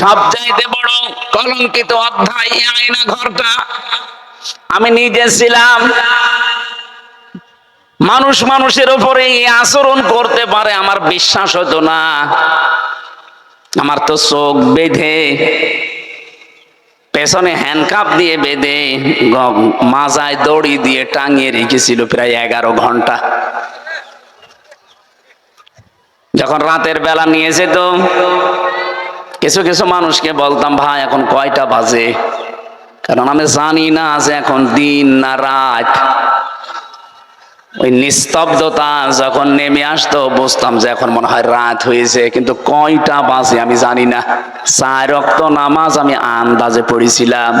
সবচাইতে বড় কলঙ্কিত অধ্যায় ঘরটা। আমি নিজে ছিলাম। মানুষ মানুষের উপরে এই আচরণ করতে পারে, আমার বিশ্বাস হতো না। আমার তো চোখ বেঁধে, পেছনে হ্যান্ডকাপ দিয়ে বেঁধে মাজায় দড়ি দিয়ে টাঙিয়ে রেখেছিল প্রায় এগারো ঘণ্টা। যখন রাতের বেলা নিয়ে যেত কিছু কিছু মানুষকে বলতাম, ভাই, এখন কয়টা বাজে? কারণ আমি জানি না যে এখন দিন না রাত। ওই নিস্তব্ধতা যখন নেমে আসতো, বুঝতাম যে এখন মনে হয় রাত হয়েছে, কিন্তু কয়টা বাজে আমি জানি না। চার রক্ত নামাজ আমি আন্দাজে পড়েছিলাম।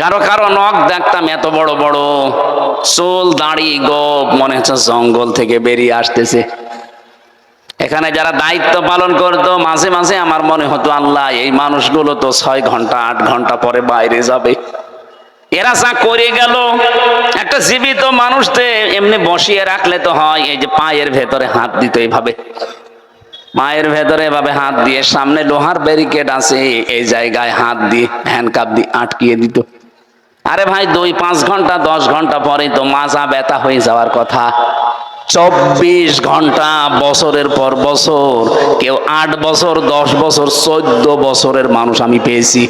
কারও কারও নখ দেখতাম এত বড় বড়, চুল দাড়ি গোপ, মনে হচ্ছে জঙ্গল থেকে বেরিয়ে আসতেছে। এখানে যারা দায়িত্ব পালন করতো, মাঝে মাঝে আমার মনে হতো, আল্লাহ, এই মানুষগুলো তো ছয় ঘণ্টা, আট ঘণ্টা পরে বাইরে যাবে। এরা যা করে গেল, একটা জীবিত মানুষতে এমনি বসিয়ে রাখলে তো হয়, এই যে পায়ের ভেতরে হাত দিত এইভাবে পায়ের ভেতরে এভাবে হাত দিয়ে, সামনে লোহার ব্যারিকেড আছে, এই জায়গায় হাত দিয়ে হ্যান্ডকাপ দিয়ে আটকিয়ে দিত। আরে ভাই, দুই, পাঁচ ঘণ্টা, দশ ঘণ্টা পরে তো মাজা ব্যথা হয়ে যাওয়ার কথা। চব্বিশ ঘণ্টা বছরের পর বছর, কেউ আট বছর, দশ বছর, চোদ্দ বছরের মানুষ আমি পেয়েছি।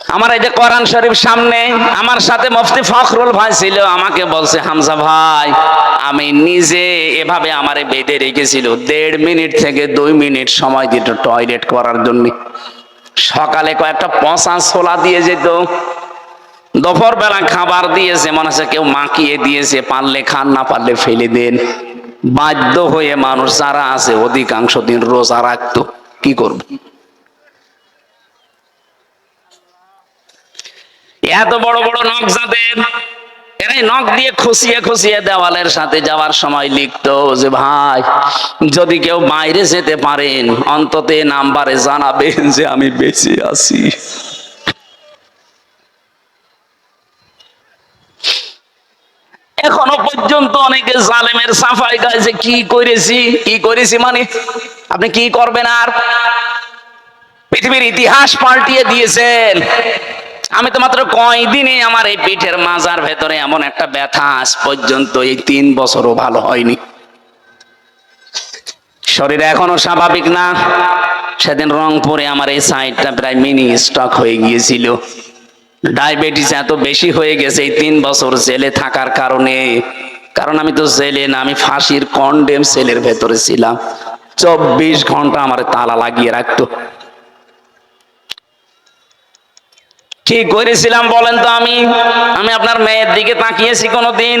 আমার এই যে কোরআন শরীফ সামনে, আমার সাথে মুফতি ফখরুল ভাই ছিল, আমাকে বলছে, হামজা ভাই, আমি নিজে এভাবে আমারে বেঁধে রেখেছিল, দেড় মিনিট থেকে দুই মিনিট সময় দিত টয়লেট করার জন্য। সকালে কয়েকটা পচা ছোলা দিয়ে যেত দুপুর বেলা খাবার দিয়েছে, মনে হচ্ছে কেউ মাখিয়ে দিয়েছে, পারলে খান, না পারলে ফেলে দেন। বাধ্য হয়ে মানুষ যারা আছে, অধিকাংশ দিন রোজা রাখতো। কি করবে? এত বড় বড় নখ যাদের, এরাই নখ দিয়ে খুশিয়ে খুশিয়ে দেওয়ালের সাথে যাওয়ার সময় লিখতো যে, ভাই, যদি কেউ বাইরে যেতে পারেন, অন্তত নাম্বারে জানাবেন যে আমি বেঁচে আছি। এখনও পর্যন্ত অনেকে জালেমের সাফাই যে কি করেছি? কি করেছি মানে? আপনি কি করবেন আর? পৃথিবীর ইতিহাস পাল্টিয়ে দিয়েছেন। আমি তো মাত্র কয়দিনে আমার এই পিঠের মাজার ভেতরে এমন একটা ব্যথা আজ পর্যন্ত এই তিন বছরও ভালো হয়নি। শরীর এখনও স্বাভাবিক না। সেদিন রংপুরে আমার এই সাইডটা প্রায় মিনি স্টক হয়ে গিয়েছিল। ডায়াবেটিস এত বেশি হয়ে গেছে, এই তিন বছর জেলে থাকার কারণে। কারণ আমি তো জেলে না, আমি ফাঁসির কন্ডেম সেলের ভেতরে ছিলাম। চব্বিশ ঘণ্টা আমার তালা লাগিয়ে রাখতো। কি করেছিলাম বলেন তো আমি? আমি আপনার মেয়ের দিকে তাকিয়েছি কোনোদিন।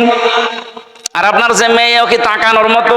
আর আপনার যে মেয়ে ওকে তাকানোর মতো?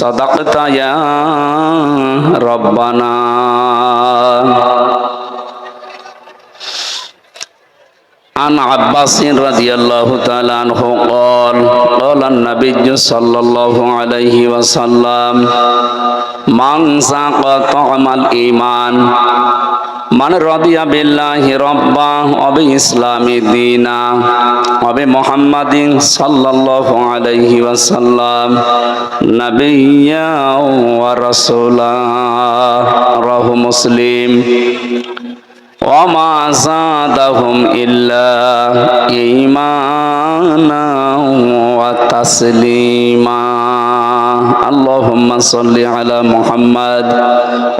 صدقت يا ربنا عن عباس رضي الله تعالى عنه قال قال النبي صلى الله عليه وسلم من ذاق طعم الإيمان মান রদিয়া বিল্লাহি রব্বা অবে ইসলামী দিনা, অবে মোহাম্মদিন সাল্লাল্লাহু আলাইহি ওয়াসাল্লাম নাবিয়্যা ওয়া রাসূলা, রাহু মুসলিম। ওমা জাদাহুম ইল্লা ঈমানা ওয়া তাসলিমা আল্লাহুম্মা সাল্লি আলা মুহাম্মাদ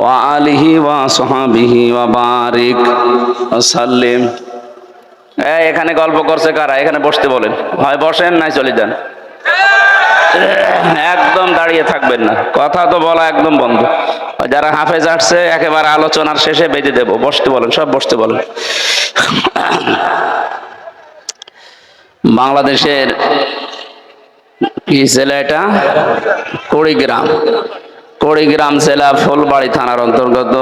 ওয়া আলিহি ওয়া সাহাবিহি ওয়া বারিক ওয়া সাল্লিম এখানে গল্প করছে কারা? এখানে বসতে বলেন। ভাই, বসেন, নাই চলে যান। একদম দাঁড়িয়ে থাকবেন না। কথা তো বলা একদম বন্ধ। যারা হাফেজ আসছে, একেবারে আলোচনার শেষে বেঁধে দেবো। বসতে বলেন, সব বসতে বলেন। বাংলাদেশের কি জেলা এটা? কুড়িগ্রাম। কুড়িগ্রাম জেলা ফুলবাড়ি থানার অন্তর্গত।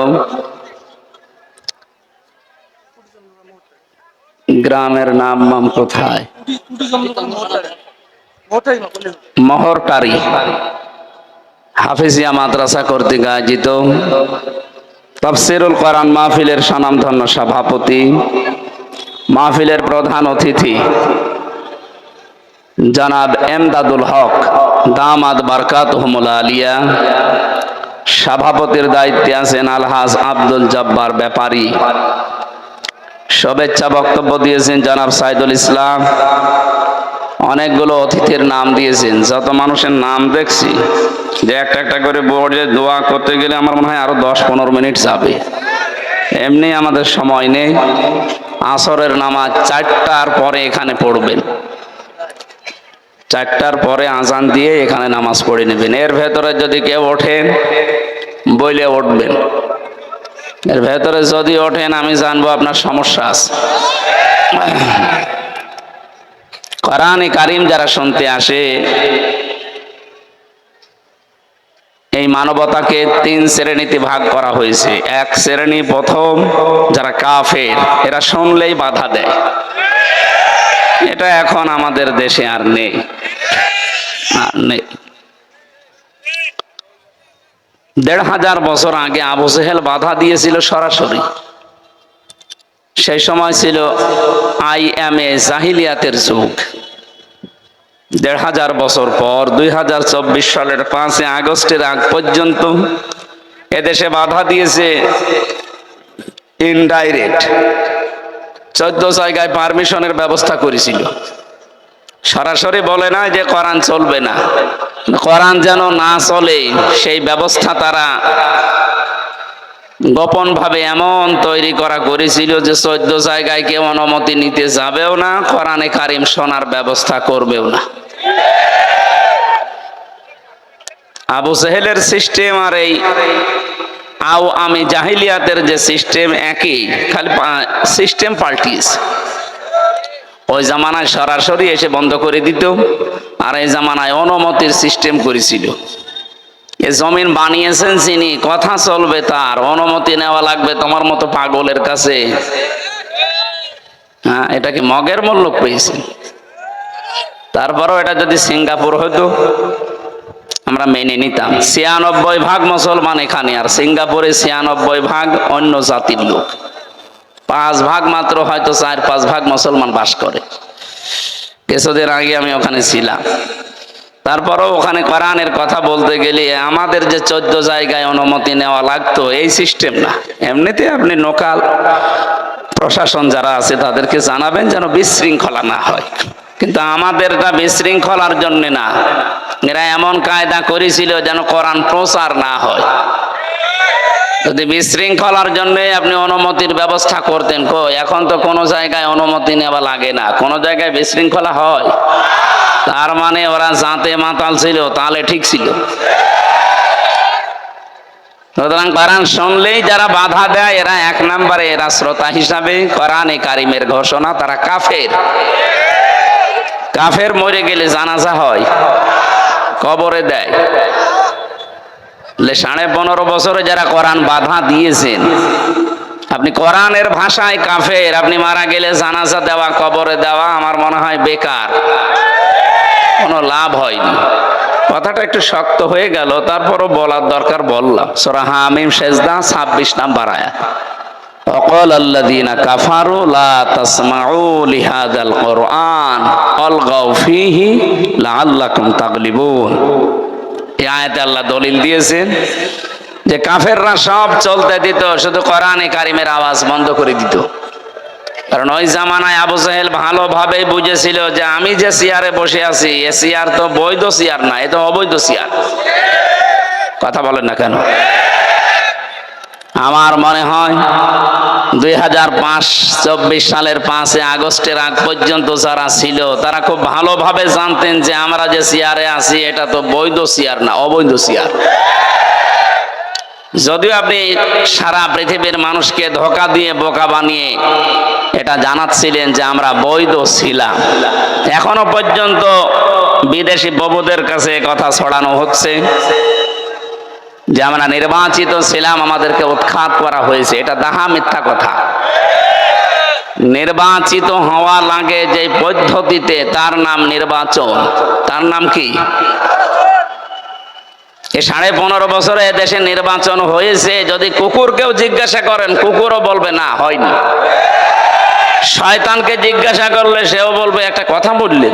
গ্রামের নাম মাম কোথায়? মহরকারি। হাফিজিয়া মাদ্রাসা কর্তৃক আয়োজিত তফসিরুল কোরআন মাহফিলের স্বনামধন্য সভাপতি, মাহফিলের প্রধান অতিথি, জনাব এমদাদুল হক, দামাদ বারকাত আলিয়া, সভাপতির দায়িত্বে আছেন আলহাজ আব্দুল জব্বার ব্যাপারী। শুভেচ্ছা বক্তব্য দিয়েছেন জনাব সাইদুল ইসলাম। অনেকগুলো অতিথির নাম দিয়েছেন, যত মানুষের নাম দেখছি, যে একটা একটা করে বোর্ডে দোয়া করতে গেলে আমার মনে হয় আরও দশ পনেরো মিনিট যাবে। এমনি আমাদের সময় নেই, আসরের নামাজ চারটার পরে এখানে পড়বেন। চারটার পরে আজান দিয়ে এখানে নামাজ পড়ে নেবেন। এর ভেতরে যদি কেউ ওঠেন, বইলে উঠবেন। এর ভেতরে যদি ওঠেন, আমি জানব আপনার সমস্যা আছে। কোরআনে কারিম যারা শুনতে আসে, এই মানবতাকে তিন শ্রেণীতে ভাগ করা হয়েছে। এক শ্রেণি প্রথম, যারা কাফের, এরা শুনলেই বাধা দেয়। এটা এখন আমাদের দেশে আর নেই। নেই। দেড় হাজার বছর আগে আবু সেহেল বাধা দিয়েছিল সরাসরি। সেই সময় ছিল আই এম এ জাহিলিয়াতের যুগ। দেড় হাজার বছর পর, দুই হাজার চব্বিশ সালের পাঁচই আগস্টের আগ পর্যন্ত এদেশে বাধা দিয়েছে ইনডাইরেক্ট। চোদ্দ জায়গায় পারমিশনের ব্যবস্থা করেছিল। সরাসরি বলে না যে কোরআন চলবে না। কোরআন যেন না চলে, সেই ব্যবস্থা তারা গোপন ভাবে এমন তৈরি করা করেছিল যে চোদ্দ জায়গায় কেউ অনুমতি নিতে যাবেও না, কোরআনে কারিম শোনার ব্যবস্থা করবেও না। আবু সেহেলের সিস্টেম আর এই আও আমি জাহিলিয়াতের যে সিস্টেম একই, খালি সিস্টেম পাল্টিয়েছে। ওই জামানায় সরাসরি এসে বন্ধ করে দিত, আর এই জামানায় অনুমতির সিস্টেম করেছিল। এ জমিন বানিয়েছেন চিনি কথা চলবে তার, অনুমতি নেওয়া লাগবে তোমার মতো পাগলের কাছে। হ্যাঁ এটা কি মগের মূল্য পেয়েছে? তারপরও এটা যদি সিঙ্গাপুর হতো আমরা মেনে নিতাম। ছিয়ানব্বই ভাগ মুসলমান এখানে, আর সিঙ্গাপুরে ছিয়ানব্বই ভাগ অন্য জাতির লোক। পাঁচ ভাগ মাত্র হয়তো চার পাঁচ ভাগ মুসলমান বাস করে। কিছুদিন আগে আমি ওখানে ছিলাম। তারপরও ওখানে কোরআনের কথা বলতে গেলে আমাদের যে চোদ্দ জায়গায় অনুমতি নেওয়া লাগতো, এই সিস্টেম না। এমনিতে আপনি নোকাল প্রশাসন যারা আছে, তাদেরকে জানাবেন যেন বিশৃঙ্খলা না হয়। কিন্তু আমাদেরটা বিশৃঙ্খলার জন্য না। এরা এমন কায়দা করেছিল যেন কোরআন প্রচার না হয়। যদি বিশৃঙ্খলার জন্য আপনি অনুমতির ব্যবস্থা করতেন কো এখন তো কোনো জায়গায় অনুমতি নেওয়া লাগে না। কোনো জায়গায় বিশৃঙ্খলা হয়। তার মানে ওরা জাতে মাতাল ছিল তাহলে ঠিক ছিল। সুতরাং কোরআন শুনলেই যারা বাধা দেয়, এরা এক নম্বরে এরা শ্রোতা হিসাবে কোরআনে কারিমের ঘোষণা, তারা কাফের। কাফের মরে গেলে জানাজা হয়, কবরে দেয়। সাড়ে পনেরো বছরে যারা কোরআন বাধা দিয়েছেন, আপনি কোরআনের ভাষায় কাফের, আপনি মারা গেলে জানাজা দেওয়া, কবরে দেওয়া আমার মনে হয় বেকার। কোনো লাভ হয়নি। কথাটা একটু শক্ত হয়ে গেল, তারপরও বলার দরকার বললাম। সোরা হামিম সেজদা ছাব্বিশ নাম বারায়া অকল আল্লাদিনা কাফারু লা তাসমাউ লিহাদাল কোরআন, অলগাউ ফিহি লা আল্লাকুম তাগলিবুন। এই আয়াতে আল্লাহ দলিল দিয়েছেন যে কাফেররা সব চলতে দিত, শুধু কোরআনে কারিমের আওয়াজ বন্ধ করে দিত। কারণ ওই জামানায় আবু সাহেল ভালোভাবে বুঝেছিল যে আমি যে চেয়ারে বসে আছি, এ চেয়ার তো বৈধ সিয়ার না, এ তো অবৈধ চেয়ার। কথা বলেন না কেন? আমার মনে হয় দুই হাজার পাঁচ, চব্বিশ সালের পাঁচে আগস্টের আগ পর্যন্ত যারা ছিল, তারা খুব ভালোভাবে জানতেন যে আমরা যে আছি, এটা তো বৈধ না, অবৈধ যদিও আপনি সারা পৃথিবীর মানুষকে ধোকা দিয়ে, বোকা বানিয়ে এটা জানাচ্ছিলেন যে আমরা বৈধ ছিলাম। এখনও পর্যন্ত বিদেশি বাবুদের কাছে কথা ছড়ানো হচ্ছে। যে আমরা নির্বাচিত ছিলাম, আমাদেরকে উৎখাত করা হয়েছে। এটা দাহা মিথ্যা কথা। নির্বাচিত হওয়া লাগে যে পদ্ধতিতে তার নাম নির্বাচন। তার নাম কি? এই সাড়ে পনেরো বছরে দেশে নির্বাচন হয়েছে। যদি কুকুরকেও জিজ্ঞাসা করেন, কুকুরও বলবে, না, হয়নি। শয়তানকে জিজ্ঞাসা করলে সেও বলবে, একটা কথা বললেন।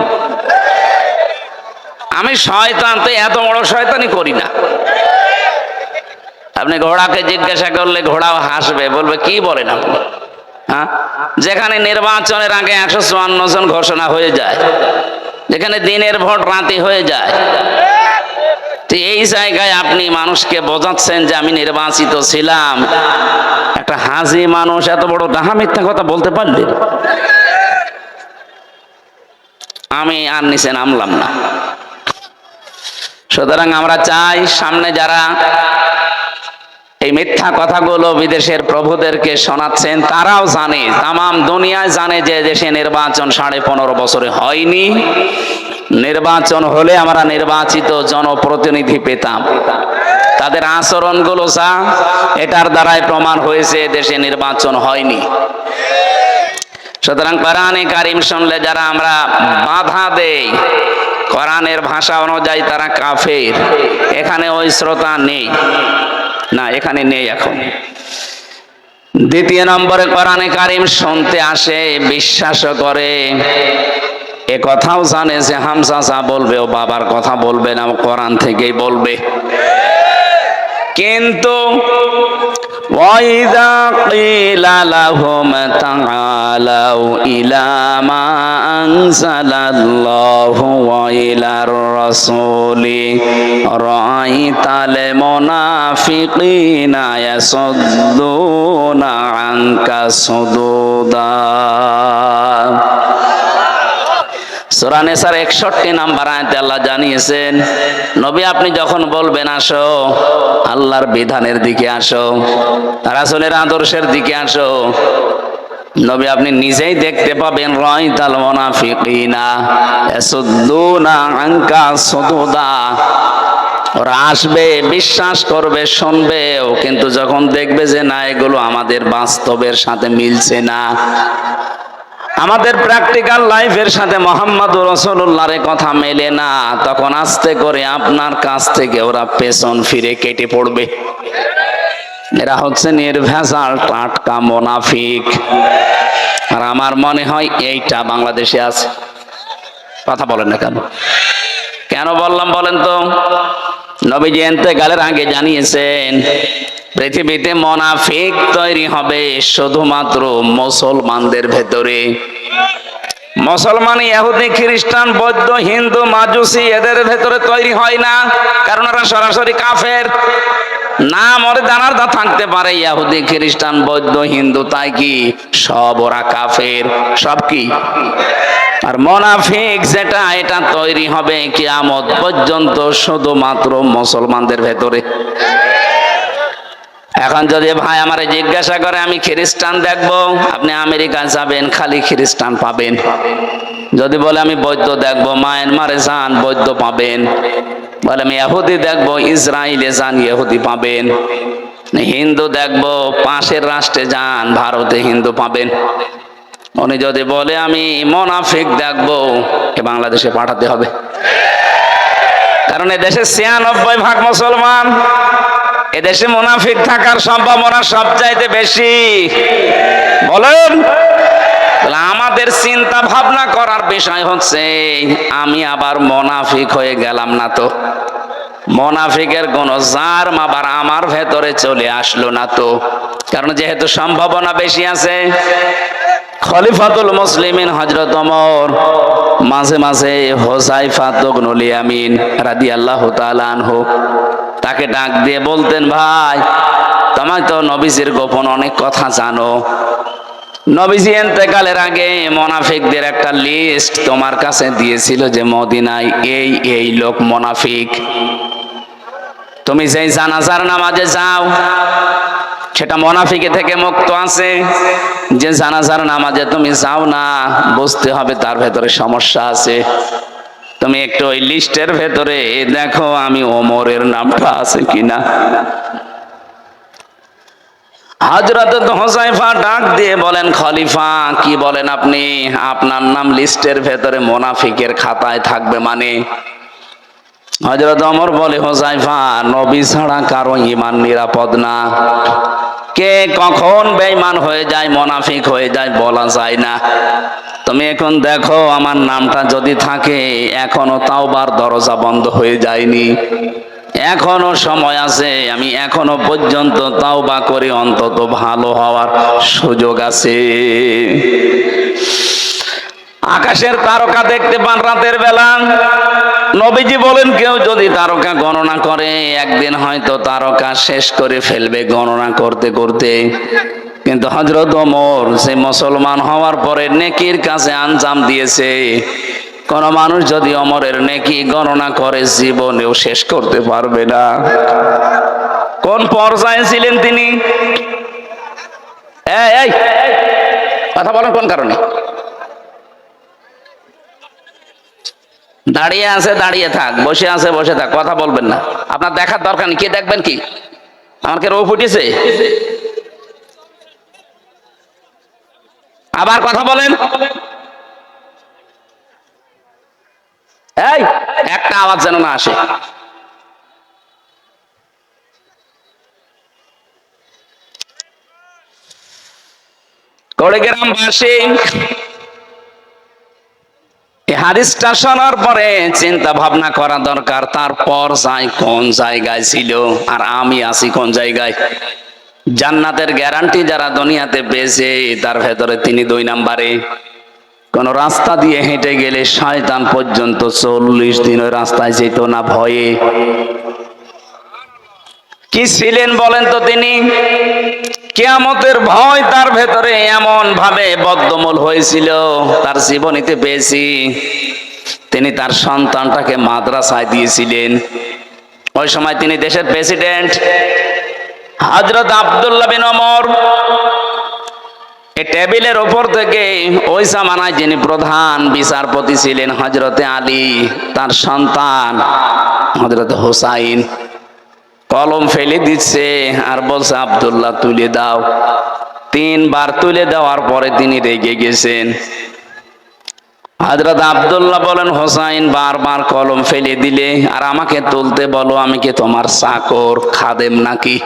আমি শয়তান তো এত বড় শয়তানি করি না। আপনি ঘোড়াকে জিজ্ঞাসা করলে ঘোড়াও হাসবে, বলবে, কি বলেন আপনি? হ্যাঁ? যেখানে নির্বাচনের আগে একশো চুয়ান্ন জন ঘোষণা হয়ে যায়, যেখানে দিনের ভোট রাতে হয়ে যায় তো এই জায়গায় আপনি মানুষকে বোঝাচ্ছেন যে আমি নির্বাচিত ছিলাম। একটা হাজি মানুষ এত বড় ডাহা মিথ্যা কথা বলতে পারলেন আমি আর নিচে নামলাম না। সুতরাং আমরা চাই সামনে যারা এই মিথ্যা কথাগুলো বিদেশের প্রভুদেরকে শোনাচ্ছেন, তারাও জানে তাম দুনিয়ায় জানে যে দেশে নির্বাচন সাড়ে পনেরো বছরে হয়নি। নির্বাচন হলে আমরা নির্বাচিত জনপ্রতিনিধি পেতাম। তাদের আচরণগুলো যা, এটার দ্বারাই প্রমাণ হয়েছে দেশে নির্বাচন হয়নি। সুতরাং কোরআনে কারিম শুনলে যারা আমরা বাধা দেই, কোরআনের ভাষা অনুযায়ী তারা কাফের। এখানে ওই শ্রোতা নেই। না, এখানে নেই এখন। দ্বিতীয় নম্বরে কোরআনে কারিম শুনতে আসে বিশ্বাস করে। এ কথাও জানে যে হামসা যা বলবে, ও বাবার কথা বলবে না কোরআন থেকেই বলবে। কিন্তু وَإِذَا قِيلَ لَهُمْ تَعَالَوْا إِلَى مَا أَنزَلَ اللَّهُ وَإِلَى الرَّسُولِ رَأَيْتَ الْمُنَافِقِينَ يَصُدُّونَ عَنكَ صُدُودًا সুরানে একষট্টি নাম্বার আয়তে আল্লাহ জানিয়েছেন, নবী, আপনি যখন বলবেন আসো, আল্লাহর বিধানের দিকে আসো, রাসূলের আদর্শের দিকে আসো, নবী, আপনি নিজেই দেখতে পাবেন রয় তাল মোনাফিকিনা ইয়াসুদ্দুনা আনকা সুদুদা। ওরা আসবে, বিশ্বাস করবে শুনবেও কিন্তু যখন দেখবে যে না, এগুলো আমাদের বাস্তবের সাথে মিলছে না। আমাদের প্র্যাকটিক্যাল লাইফের সাথে মোহাম্মদ রসুল্লাহর কথা মেলে না। তখন আস্তে করে আপনার কাছ থেকে ওরা পেছন ফিরে কেটে পড়বে। এরা হচ্ছে নির্ভেজাল, টাটকা মোনাফিক। আর আমার মনে হয় এইটা বাংলাদেশে আছে। কথা বলেন না কেন? কেন বললাম বলেন তো? নবীজি গালের আগে জানিয়েছেন পৃথিবীতে মোনাফিক তৈরি হবে শুধুমাত্র মুসলমানদের ভেতরে। মুসলমান, ইহুদি, খ্রিস্টান, বৌদ্ধ, হিন্দু, মাজুসি, এদের ভেতরে তৈরি হয় না, কারণ ওরা সরাসরি কাফের। না, মরে জানার দা থাকতে পারে, ইহুদি, খ্রিস্টান, বৌদ্ধ, হিন্দু, তাই কি? সব ওরা কাফের, সব কি? আর মোনাফিক যেটা, এটা তৈরি হবে কিয়ামত পর্যন্ত শুধুমাত্র মুসলমানদের ভেতরে। এখন যদি ভাই আমারে জিজ্ঞাসা করে, আমি খ্রিস্টান দেখব? আপনি আমেরিকা যাবেন, খালি খ্রিস্টান পাবেন। যদি বলে, আমি বৌদ্ধ দেখব, মায়ানমারে যান, বৌদ্ধ পাবেন। বলে, আমি ইহুদি দেখব, ইসরায়েলে যান, ইহুদি পাবেন। হিন্দু দেখব, পাশের রাষ্ট্রে যান, ভারতে হিন্দু পাবেন। উনি যদি বলে, আমি মোনাফিক দেখব বাংলাদেশে পাঠাতে হবে। কারণ এ দেশে ছিয়ানব্বই ভাগ মুসলমান। এদেশে মুনাফিক থাকার সম্ভাবনা সবচাইতে বেশি। বলেন আমাদের চিন্তা ভাবনা করার বিষয় হচ্ছে, আমি আবার মোনাফিক হয়ে গেলাম না তো। মোনাফিকের কোন জার আবার আমার ভেতরে চলে আসলো না তো। কারণ যেহেতু সম্ভাবনা বেশি আছে খলিফাতুল মুসলিমিন হজরত ওমর, মাঝে মাঝে হোসাইফা তগনুল ইয়ামিন রাদিয়াল্লাহু তাআলা আনহু তাকে ডাক দিয়ে বলতেন, ভাই, তোমার তো নবীজির গোপন অনেক কথা জানো। নবীজি এতেকালের আগে মোনাফিকদের একটা লিস্ট তোমার কাছে দিয়েছিল যে মদিনায় এই এই লোক মোনাফিক। তুমি যেই জানাজার নামাজে যাও সেটা মনাফিকে থেকে মুক্ত আছে। যে জানাজার নামাজে তুমি যাও না, বুঝতে হবে তার ভেতরে সমস্যা আছে। তুমি একটু ওই লিস্টের ভেতরে দেখো আমি ওমরের নামটা আছে কিনা। হজরত হোসাইফা ডাক দিয়ে বলেন, খলিফা, কি বলেন আপনি? আপনার নাম লিস্টের ভেতরে মোনাফিকের খাতায় থাকবে মানে? হজরত অমর বলে হোসাইফা নবী ছাড়া কারও ইমান নিরাপদ না। কে কখন বেঈমান হয়ে যায়, মোনাফিক হয়ে যায় বলা যায় না। তুমি এখন দেখো, আমার নামটা যদি থাকে, এখনও তাওবার দরজা বন্ধ হয়ে যায়নি। এখনও সময় আছে, আমি এখনও পর্যন্ত তাওবা করে, অন্তত ভালো হওয়ার সুযোগ আছে। আকাশের তারকা দেখতে পান রাতের বেলা। নবীজি বলেন কেউ যদি তারকা গণনা করে একদিন হয়তো তারকা শেষ করে ফেলবে গণনা করতে করতে। কিন্তু হজরত ওমর সে মুসলমান হওয়ার পরে নেকির কাছে আঞ্জাম দিয়েছে কোন মানুষ যদি অমরের নেকি গণনা করে জীবনেও শেষ করতে পারবে না। কোন পর্যায়ে ছিলেন তিনি? এই, কথা বলেন কোন কারণে? দাঁড়িয়ে আছে, দাঁড়িয়ে থাক, বসে আছে, বসে থাক, কথা বলবেন না। আপনার দেখার দরকার নেই, কে দেখবেন কি? আমার কে রৌ ফুটেছে আবার কথা বলেন। এই, একটা আওয়াজ যেন না আসে। কড়িগ্রামবাসী হাদিসটা শোনার পরে চিন্তা ভাবনা করা দরকার, তারপর যাই কোন জায়গায় ছিল আর আমি আছি কোন জায়গায়। জান্নাতের গ্যারান্টি যারা দুনিয়াতে পেয়েছে, তার ভেতরে তিনি দুই নাম্বারে। কোন রাস্তা দিয়ে হেঁটে গেলে শয়তান পর্যন্ত চল্লিশ দিন ওই রাস্তায় যেত না ভয়ে। কি ছিলেন বলেন তো তিনি? কেয়ামতের ভয় তার ভেতরে এমন ভাবে বদ্ধমূল হয়েছিল, তার জীবনীতে পেয়েছি। তিনি তার সন্তানটাকে মাদ্রাসায় দিয়েছিলেন। ওই সময় তিনি দেশের প্রেসিডেন্ট হজরত আবদুল্লাহ বিন এই টেবিলের ওপর থেকে ওই জামানায় যিনি প্রধান বিচারপতি ছিলেন হজরতে আলী, তার সন্তান হজরত হোসাইন। কলম ফেলে দিচ্ছে আর বলছে, আবদুল্লাহ, তুলে দাও। তিনবার তুলে দেওয়ার পরে তিনি রেগে গেছেন। হাজরত আবদুল্লাহ বলেন, হোসাইন, বারবার কলম ফেলে দিলে, আর আমাকে তুলতে বলো, আমি কি তোমার চাকর, খাদেম নাকি?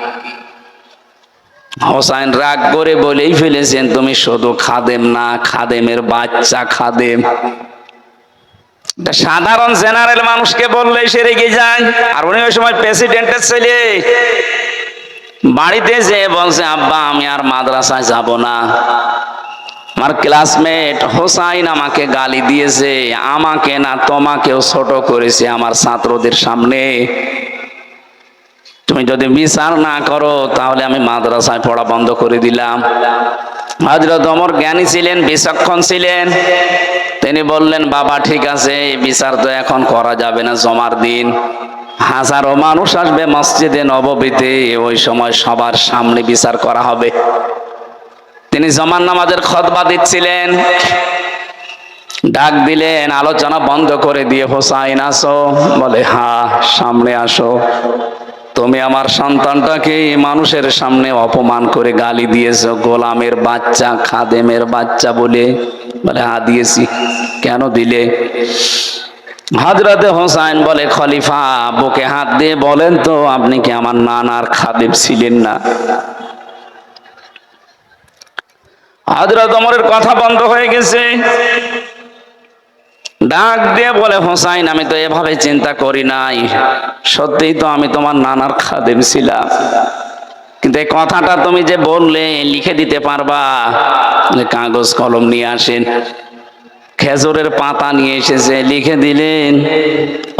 হোসাইন রাগ করে বলেই ফেলেছেন, তুমি শুধু খাদেম না, খাদেমের বাচ্চা খাদেম। সাধারণ জেনারেল মানুষকে বললে সে রেগে যায়। আর উনি ওই সময় প্রেসিডেন্টের ছেলে। বাড়িতে যে বলছে, আব্বা, আমি আর মাদ্রাসায় যাব না। আমার ক্লাসমেট হোসাইন আমাকে গালি দিয়েছে। আমাকে না, তোমাকেও ছোট করেছে আমার ছাত্রদের সামনে। তুমি যদি বিচার না করো, তাহলে আমি মাদ্রাসায় পড়া বন্ধ করে দিলাম। হজরত অমর জ্ঞানী ছিলেন, বিচক্ষণ ছিলেন। তিনি বললেন, বাবা, ঠিক আছে, এই বিচার তো এখন করা যাবে না জমার দিন। হাজারো মানুষ আসবে মসজিদে নববীতে, ওই সময় সবার সামনে বিচার করা হবে। তিনি জমান নামাজের খতবা দিচ্ছিলেন। ডাক দিলেন, আলোচনা বন্ধ করে দিয়ে, হোসাইন, আসো। বলে হা সামনে আসো। তুমি আমার সন্তানটাকে মানুষের সামনে অপমান করে গালি দিয়েছ, গোলামের বাচ্চা, খাদেমের বাচ্চা বলে। বলে, হা, দিয়েছি। কেন দিলে? হাজরাতে হোসাইন বলে, খলিফা, বুকে হাত দিয়ে বলেন তো, আপনি কি আমার নানার খাদেম ছিলেন না? হাজরত অমরের কথা বন্ধ হয়ে গেছে। ডাক দিয়ে বলে, হোসাইন, আমি তো এভাবে চিন্তা করি নাই। সত্যিই তো আমি তোমার নানার খাদেম ছিলাম। কিন্তু এই কথাটা তুমি যে বললে, লিখে দিতে পারবা। কাগজ কলম নিয়ে আসেন, খেজুরের পাতা নিয়ে এসেছে, লিখে দিলেন,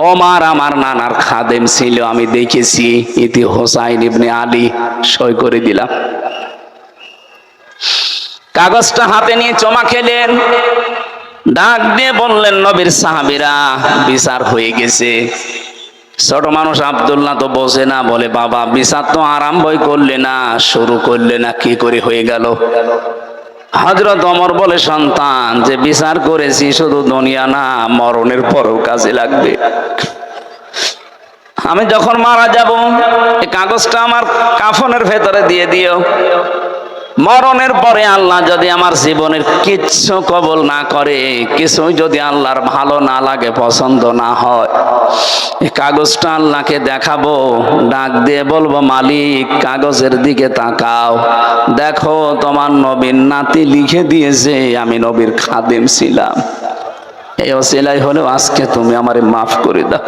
ওমার আমার নানার খাদেম ছিল, আমি দেখেছি। ইতি হোসাইন ইবনে আলী সই করে দিলাম। কাগজটা হাতে নিয়ে চমা খেলেন। ডাক দিয়ে বললেন, নবীর সাহাবিরা, বিচার হয়ে গেছে। ছোট মানুষ আব্দুল্লাহ তো বসে না, বলে, বাবা, বিচার তো আরম্ভই করলে না, শুরু করলে না, কি করে হয়ে গেল? হজরত অমর বলে, সন্তান, যে বিচার করেছি শুধু দুনিয়া না, মরণের পরও কাজে লাগবে। আমি যখন মারা যাব, এই কাগজটা আমার কাফনের ভেতরে দিয়ে দিও। মরণের পরে আল্লাহ যদি আমার জীবনের কিচ্ছু কবল না করে কিছুই যদি আল্লাহর ভালো না লাগে, পছন্দ না হয় কাগজটা আল্লাহকে দেখাবো, ডাক দিয়ে বলব, মালিক, কাগজের দিকে তাকাও। দেখো, তোমার নবীর নাতি লিখে দিয়েছে, আমি নবীর খাদেম ছিলাম। এই অসিলাই হলেও আজকে তুমি আমারে মাফ করে দাও।